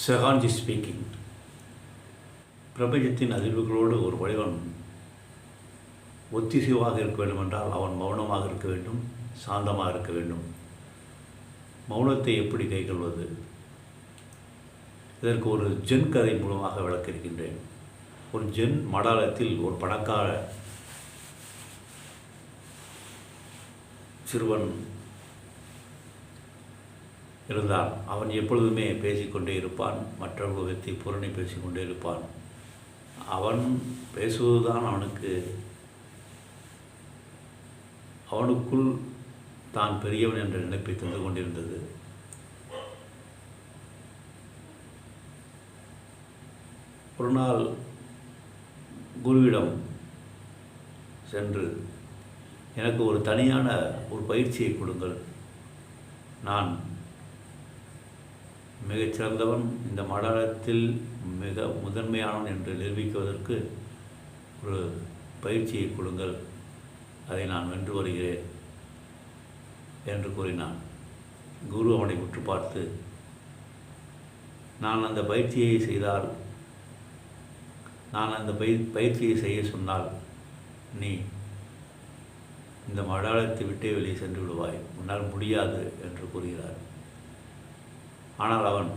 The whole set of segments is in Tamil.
செகான்ஜி ஸ்பீக்கிங் பிரபஞ்சத்தின் அதிர்வுகளோடு ஒரு வடிவன் ஒத்திசைவாக இருக்க வேண்டுமென்றால் அவன் மௌனமாக இருக்க வேண்டும் சாந்தமாக இருக்க வேண்டும். மௌனத்தை எப்படி கைகொள்வது? இதற்கு ஒரு ஜென் கதை மூலமாக விளக்க இருக்கின்றேன் ஒரு ஜென் மடாலத்தில் ஒரு பணக்கார சிறுவன் இருந்தான் அவன் எப்பொழுதுமே பேசிக்கொண்டே இருப்பான் மற்றவர்கள் பற்றி புறணி பேசிக்கொண்டே இருப்பான். அவன் பேசுவதுதான் அவனுக்கு அவனுக்குள் தான் பெரியவன் என்ற நினைப்பை தந்து கொண்டிருந்தது. ஒரு நாள் குருவிடம் சென்று எனக்கு ஒரு தனியான ஒரு பயிற்சியை கொடுங்கள். நான் மிகச்சிறந்தவன் இந்த மடாலத்தில் மிக முதன்மையானவன் என்று நிரூபிக்குவதற்கு ஒரு பயிற்சியை கொடுங்கள். அதை நான் வென்று வருகிறேன் என்று கூறினான். குரு அவனை உற்று பார்த்து நான் அந்த பயிற்சியை செய்தால் நான் அந்த பயிர் பயிற்சியை செய்ய சொன்னால் நீ இந்த மடாலத்தை விட்டே வெளியே சென்று விடுவாய். உன்னால் முடியாது என்று கூறுகிறார். ஆனால் அவன்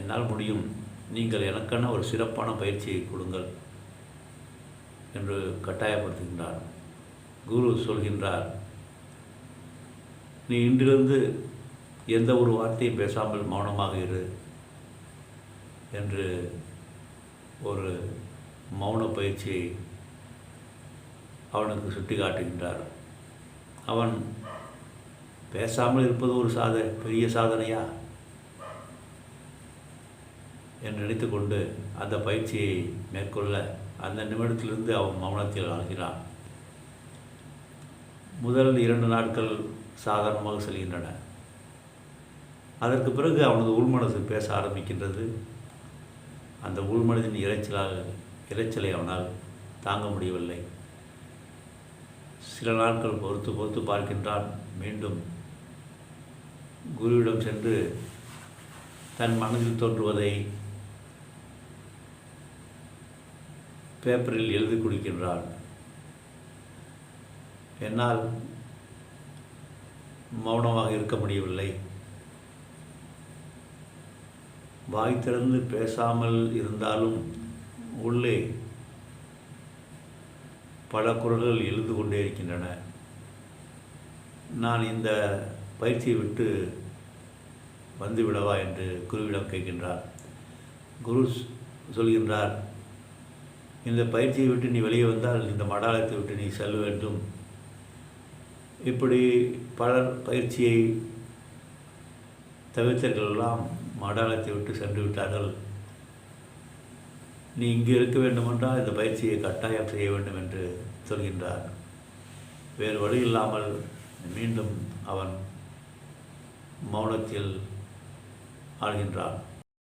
என்னால் முடியும். நீங்கள் எனக்கென ஒரு சிறப்பான பயிற்சியை கொடுங்கள் என்று கட்டாயப்படுத்துகின்றார் குரு சொல்கின்றார் நீ இன்றிலிருந்து எந்த ஒரு வார்த்தையும் பேசாமல் மௌனமாக இரு என்று ஒரு மௌன பயிற்சியை அவனுக்கு சுட்டி காட்டுகின்றார் அவன் பேசாமல் இருப்பது ஒரு சாத பெரிய சாதனையா? என்று நினைத்துக்கொண்டு அந்த பயிற்சியை மேற்கொள்ள அந்த நிமிடத்திலிருந்து அவன் மௌனத்தில் ஆகிறான் முதல் இரண்டு நாட்கள் சாதாரணமாக செல்கின்றன. அதற்கு பிறகு அவனது உள்மனது பேச ஆரம்பிக்கின்றது. அந்த உள்மனதின் இறைச்சலாக இறைச்சலை அவனால் தாங்க முடியவில்லை. சில நாட்கள் பொறுத்து பொறுத்து பார்க்கின்றான். மீண்டும் குருவிடம் சென்று தன் மனதில் தோன்றுவதை பேப்பரில் எழுதி கொடுக்கின்றாள். என்னால் மௌனமாக இருக்க முடியவில்லை. வாய் திறந்து பேசாமல் இருந்தாலும் உள்ளே பல குரல்கள் எழுந்து கொண்டே இருக்கின்றன. நான் இந்த பயிற்சியை விட்டு வந்துவிடவா என்று குருவிடம் கேட்கின்றார். குரு சொல்கின்றார் இந்த பயிற்சியை விட்டு நீ வெளியே வந்தால் இந்த மடாலத்தை விட்டு நீ செல்ல வேண்டும். இப்படி பலர் பயிற்சியை தவிர்த்தவர்களெல்லாம் மடாலத்தை விட்டு சென்று விட்டார்கள். நீ இங்கே இருக்க வேண்டுமென்றால் இந்த பயிற்சியை கட்டாயம் செய்ய வேண்டும் என்று சொல்கின்றார். வேறு வழி இல்லாமல் மீண்டும் அவன் மௌனத்தில் ஆழ்கின்றான்.